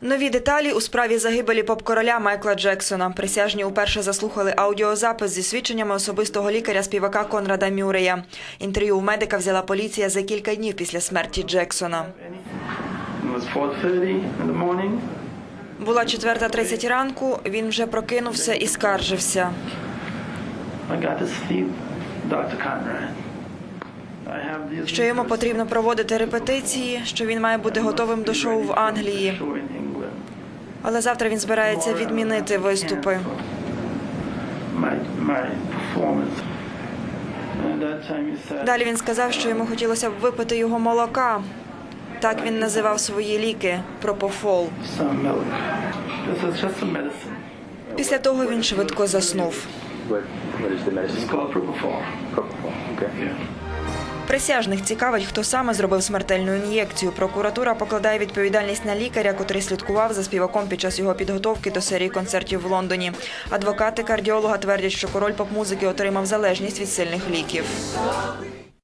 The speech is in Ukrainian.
Нові деталі у справі загибелі поп-короля Майкла Джексона. Присяжні уперше заслухали аудіозапис зі свідченнями особистого лікаря співака Конрада Мюрея. Інтерв'ю у медика взяла поліція за кілька днів після смерті Джексона. It was 4:30 in the morning. Була 4.30 ранку. Він вже прокинувся і скаржився. I got to sleep, Dr. Conrad. Що йому потрібно проводити репетиції, що він має бути готовим до шоу в Англії. Але завтра він збирається відмінити виступи. Далі він сказав, що йому хотілося б випити його молока. Так він називав свої ліки пропофол. Після того він швидко заснув. What, what is the It's called propofol. Propofol. Okay. Yeah. Присяжних цікавить, хто саме зробив смертельну ін'єкцію. Прокуратура покладає відповідальність на лікаря, котрий слідкував за співаком під час його підготовки до серії концертів в Лондоні. Адвокати кардіолога твердять, що король поп-музики отримав залежність від сильних ліків.